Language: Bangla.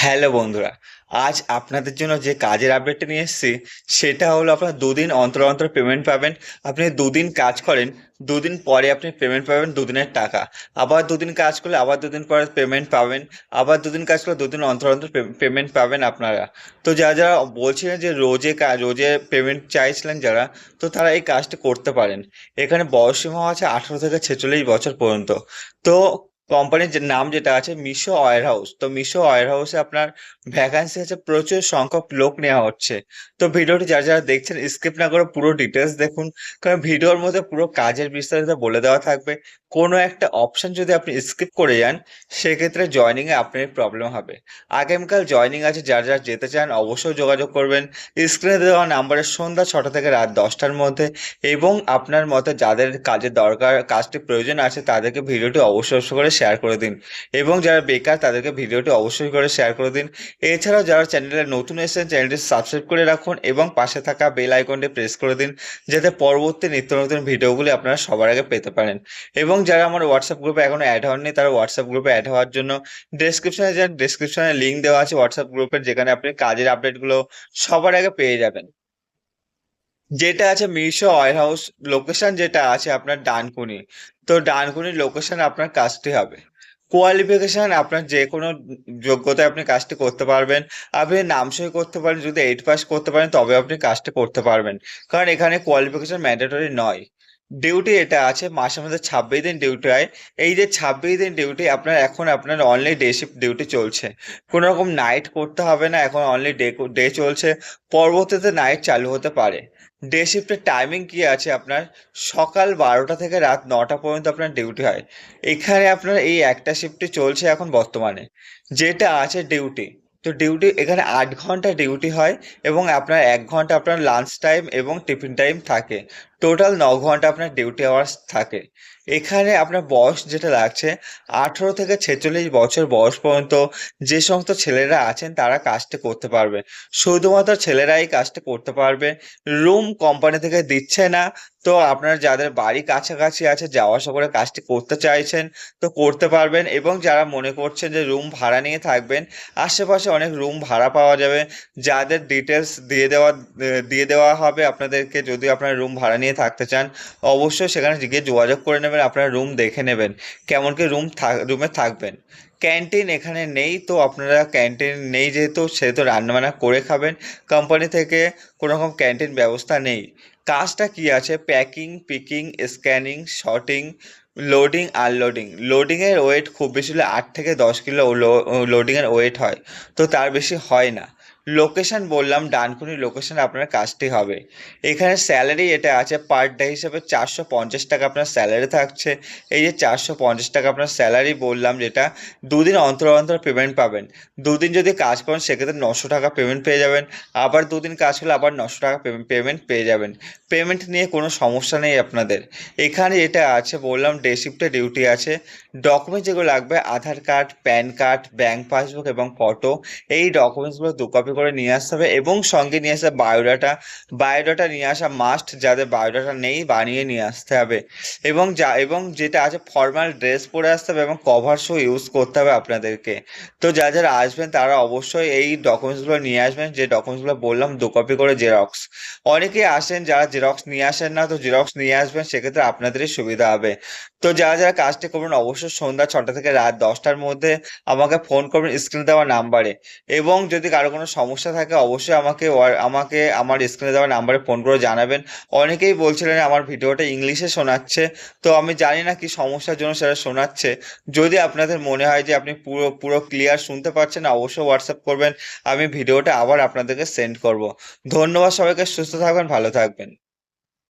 হ্যালো বন্ধুরা, আজ আপনাদের জন্য যে কাজের আপডেটটা নিয়ে এসেছি, সেটা হলো আপনার দুদিন অন্তর অন্তর পেমেন্ট পাবেন। আপনি দুদিন কাজ করেন, দুদিন পরে আপনি পেমেন্ট পাবেন দুদিনের টাকা। আবার দুদিন কাজ করলে আবার দুদিন পরে পেমেন্ট পাবেন, আবার দুদিন কাজ করলে দুদিন অন্তর অন্তর পেমেন্ট পাবেন আপনারা। তো যারা যারা বলছিলেন যে রোজে কাজ রোজে পেমেন্ট চাইছিলেন যারা, তো তারা এই কাজটা করতে পারেন। এখানে বয়সসীমা আছে আঠারো থেকে ছেচল্লিশ বছর পর্যন্ত। তো কোম্পানির যে নাম যেটা আছে মিশো ওয়্যার হাউস তো মিশো ওয়্যার হাউসে আপনার ভ্যাকান্সি আছে, প্রচুর সংখ্যক লোক নেওয়া হচ্ছে। তো ভিডিওটি যারা যারা দেখছেন স্কিপ না করে পুরো ডিটেলস দেখুন। কারণ ভিডিওর মধ্যে পুরো কাজের বিস্তারিত বলে দেওয়া থাকবে। কোনো একটা অপশন যদি আপনি স্কিপ করে যান, সেক্ষেত্রে জয়নিংয়ে আপনার প্রবলেম হবে। আগামীকাল জয়নিং আছে, যারা যারা যেতে চান, অবশ্যই যোগাযোগ করবেন। স্ক্রিনে দেওয়া নাম্বারে সন্ধ্যা ছটা থেকে রাত দশটার মধ্যে। এবং আপনার মতে যাদের কাজের দরকার, কাজটি প্রয়োজন আছে, তাদেরকে ভিডিওটি অবশ্যই করে শেয়ার করে দিন। এবং যারা বেকার, তাদেরকে ভিডিওটি অবশ্যই করে শেয়ার করে দিন। এছাড়াও যারা চ্যানেলে নতুন এসেছেন চ্যানেলটি সাবস্ক্রাইব করে রাখুন এবং পাশে থাকা বেল আইকনটি প্রেস করে দিন, যাতে পরবর্তী নিত্য নতুন ভিডিওগুলি আপনারা সবার আগে পেতে পারেন। এবং যারা আমার হোয়াটসঅ্যাপ গ্রুপে এখনও অ্যাড হননি, তারা হোয়াটসঅ্যাপ গ্রুপে অ্যাড হওয়ার জন্য ডেসক্রিপশনে যান ডেসক্রিপশনে লিঙ্ক দেওয়া আছে হোয়াটসঅ্যাপ গ্রুপের যেখানে আপনি কাজের আপডেটগুলো সবার আগে পেয়ে যাবেন। যেটা আছে মিশো অয়েল হাউস লোকেশন যেটা আছে আপনার ডানকুনি। তো ডানকুনির লোকেশন আপনার কাজটি হবে। কোয়ালিফিকেশন আপনার যে কোনো যোগ্যতায় আপনি কাজটি করতে পারবেন। আপনি নাম নামসই করতে পারেন, যদি এইট পাস করতে পারেন, তবে আপনি কাজটি করতে পারবেন। কারণ এখানে কোয়ালিফিকেশন ম্যান্ডেটরি নয়। ডিউটি এটা আছে মাসের মধ্যে ছাব্বিশ দিন ডিউটি হয়। এই যে ছাব্বিশ দিন ডিউটি আপনার এখন আপনার অনলি ডে শিফট ডিউটি চলছে। কোনো রকম নাইট করতে হবে না, এখন অনলি ডে ডে চলছে। পরবর্তীতে নাইট চালু হতে পারে। ডে শিফটের টাইমিং কি আছে আপনার? সকাল বারোটা থেকে রাত নটা পর্যন্ত আপনার ডিউটি হয়। এখানে আপনার এই একটা শিফটে চলছে এখন বর্তমানে। যেটা আছে ডিউটি তো ডিউটি এখানে আট ঘণ্টা ডিউটি হয় এবং আপনার এক ঘণ্টা আপনার লাঞ্চ টাইম এবং টিফিন টাইম থাকে। টোটাল ন ঘণ্টা আপনার ডিউটি আওয়ার্স থাকে। এখানে আপনার বয়স যেটা লাগছে, আঠেরো থেকে ছেচল্লিশ বছর বয়স পর্যন্ত যে সমস্ত ছেলেরা আছেন, তারা কাজটা করতে পারবে। শুধুমাত্র ছেলেরাই কাজটা করতে পারবে। রুম কোম্পানি থেকে দিচ্ছে না, তো আপনার যাদের বাড়ি কাছাকাছি আছে, যাওয়া আসা করে কাজটি করতে চাইছেন, তো করতে পারবেন। এবং যারা মনে করছেন যে রুম ভাড়া নিয়ে থাকবেন, আশেপাশে অনেক রুম ভাড়া পাওয়া যাবে। যাদের ডিটেলস দিয়ে দেওয়া দিয়ে দেওয়া হবে আপনাদেরকে, যদি আপনার রুম ভাড়া নিয়ে থাকতে চান, অবশ্যই সেখানে গিয়ে যোগাযোগ করে নেবেন, আপনার রুম দেখে নেবেন, কেমন কি রুম রুমে থাকবেন। ক্যান্টিন এখানে নেই, তো আপনারা ক্যান্টিন নেই যেহেতু, সেহেতু রান্নাবান্না করে খাবেন কোম্পানি থেকে কোনো রকম ক্যান্টিন ব্যবস্থা নেই। কাজটা কি আছে? Packing picking scanning sorting loading unloading লোডিংয়ের weight খুব বেশি হলে আট থেকে দশ কিলো লোডিংয়ের ওয়েট হয়, তো তার বেশি হয় না। লোকেশন বললাম, ডানকুনি লোকেশান আপনার কাজটি হবে। এখানে স্যালারি এটা আছে পার ডে হিসেবে চারশো পঞ্চাশ টাকা আপনার স্যালারি থাকছে। এই যে চারশো পঞ্চাশ টাকা আপনার স্যালারি বললাম, যেটা দুদিন অন্তর অন্তর পেমেন্ট পাবেন। দুদিন যদি কাজ করেন সেক্ষেত্রে নশো টাকা পেমেন্ট পেয়ে যাবেন। আবার দুদিন কাজ করলে আবার নশো টাকা পেমেন্ট পেয়ে যাবেন। পেমেন্ট নিয়ে কোনো সমস্যা নেই আপনাদের। এখানে এটা আছে, বললাম ডে শিফটে ডিউটি আছে। ডকুমেন্ট যেগুলো লাগবে, Aadhaar card PAN card bank passbook এবং ফটো এই ডকুমেন্টসগুলো দু কপি করে নিয়ে আসতে হবে এবং সঙ্গে নিয়ে আসতে বায়োডাটা বায়োডাটা নিয়ে আসা মাস্ট যাদের বায়োডাটা নেই বানিয়ে নিয়ে আসতে হবে। এবং যা, এবং যেটা আছে ফর্মাল ড্রেস পরে আসতে হবে এবং কভার শো ইউজ করতে হবে আপনাদেরকে। তো যারা যারা আসবেন তারা অবশ্যই এই ডকুমেন্টসগুলো নিয়ে আসবেন, যে ডকুমেন্টসগুলো বললাম দু কপি করে জেরক্স অনেকেই আসেন যারা জেরক্স নিয়ে আসেন না, তো জেরক্স নিয়ে আসবেন, সেক্ষেত্রে আপনাদেরই সুবিধা হবে। তো যারা যারা কাজটি করবেন অবশ্যই সন্ধ্যা ছটা থেকে রাত দশটার মধ্যে আমাকে ফোন করবেন স্ক্রিনে দেওয়া নাম্বারে এবং যদি কারও কোনো সমস্যা থাকে, অবশ্যই আমাকে আমাকে আমার স্ক্রিনে দেওয়া নাম্বারে ফোন করে জানাবেন। অনেকেই বলছিলেন আমার ভিডিওটা ইংলিশে শোনাচ্ছে। তো আমি জানি না কি সমস্যার জন্য সেটা শোনাচ্ছে। যদি আপনাদের মনে হয় যে আপনি পুরো পুরো ক্লিয়ার শুনতে পাচ্ছেন অবশ্যই হোয়াটসঅ্যাপ করবেন। আমি ভিডিওটা আবার আপনাদেরকে সেন্ড করব। ধন্যবাদ সবাইকে, সুস্থ থাকবেন, ভালো থাকবেন।